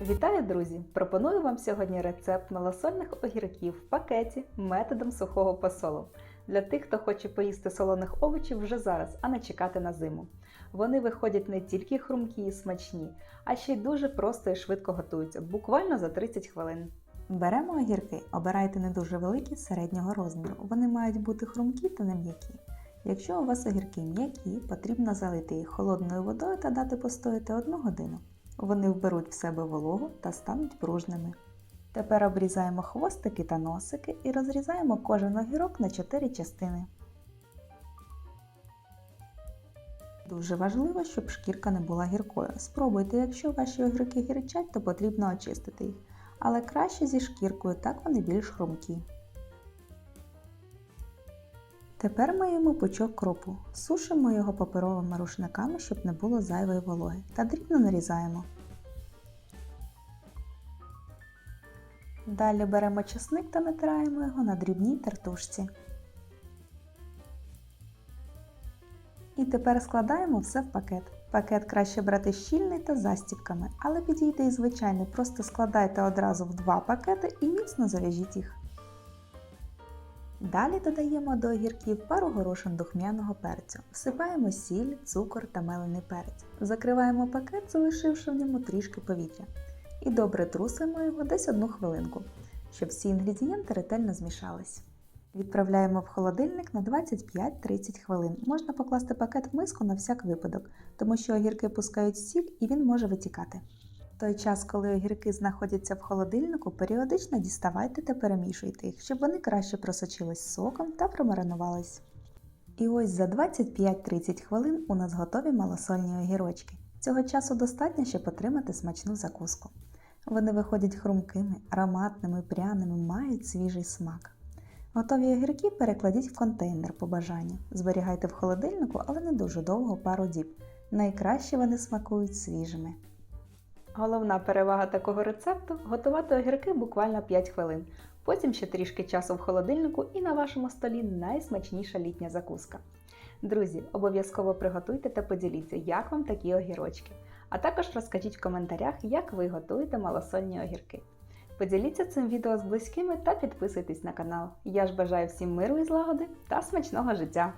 Вітаю, друзі! Пропоную вам сьогодні рецепт малосольних огірків в пакеті методом сухого посолу. Для тих, хто хоче поїсти солоних овочів вже зараз, а не чекати на зиму. Вони виходять не тільки хрумкі і смачні, а ще й дуже просто і швидко готуються, буквально за 30 хвилин. Беремо огірки, обирайте не дуже великі середнього розміру. Вони мають бути хрумкі та не м'які. Якщо у вас огірки м'які, потрібно залити їх холодною водою та дати постояти 1 годину. Вони вберуть в себе вологу та стануть пружними. Тепер обрізаємо хвостики та носики і розрізаємо кожен огірок на 4 частини. Дуже важливо, щоб шкірка не була гіркою. Спробуйте, якщо ваші огірки гірчать, то потрібно очистити їх. Але краще зі шкіркою, так вони більш хрумкі. Тепер миємо пучок кропу. Сушимо його паперовими рушниками, щоб не було зайвої вологи, та дрібно нарізаємо. Далі беремо чесник та натираємо його на дрібній тертушці. І тепер складаємо все в пакет. Пакет краще брати щільний та з застібками, але підійде і звичайний, просто складайте одразу в два пакети і міцно зав'яжіть їх. Далі додаємо до огірків пару горошин духмяного перцю, всипаємо сіль, цукор та мелений перець. Закриваємо пакет, залишивши в ньому трішки повітря. І добре трусимо його десь одну хвилинку, щоб всі інгредієнти ретельно змішались. Відправляємо в холодильник на 25-30 хвилин. Можна покласти пакет в миску на всяк випадок, тому що огірки пускають сіль і він може витікати. Той час, коли огірки знаходяться в холодильнику, періодично діставайте та перемішуйте їх, щоб вони краще просочились соком та промаринувались. І ось за 25-30 хвилин у нас готові малосольні огірочки. Цього часу достатньо, щоб отримати смачну закуску. Вони виходять хрумкими, ароматними, пряними, мають свіжий смак. Готові огірки перекладіть в контейнер по бажанню. Зберігайте в холодильнику, але не дуже довго пару діб. Найкраще вони смакують свіжими. Головна перевага такого рецепту готувати огірки буквально 5 хвилин. Потім ще трішки часу в холодильнику і на вашому столі найсмачніша літня закуска. Друзі, обов'язково приготуйте та поділіться, як вам такі огірочки. А також розкажіть в коментарях, як ви готуєте малосольні огірки. Поділіться цим відео з близькими та підписуйтесь на канал. Я ж бажаю всім миру і злагоди та смачного життя!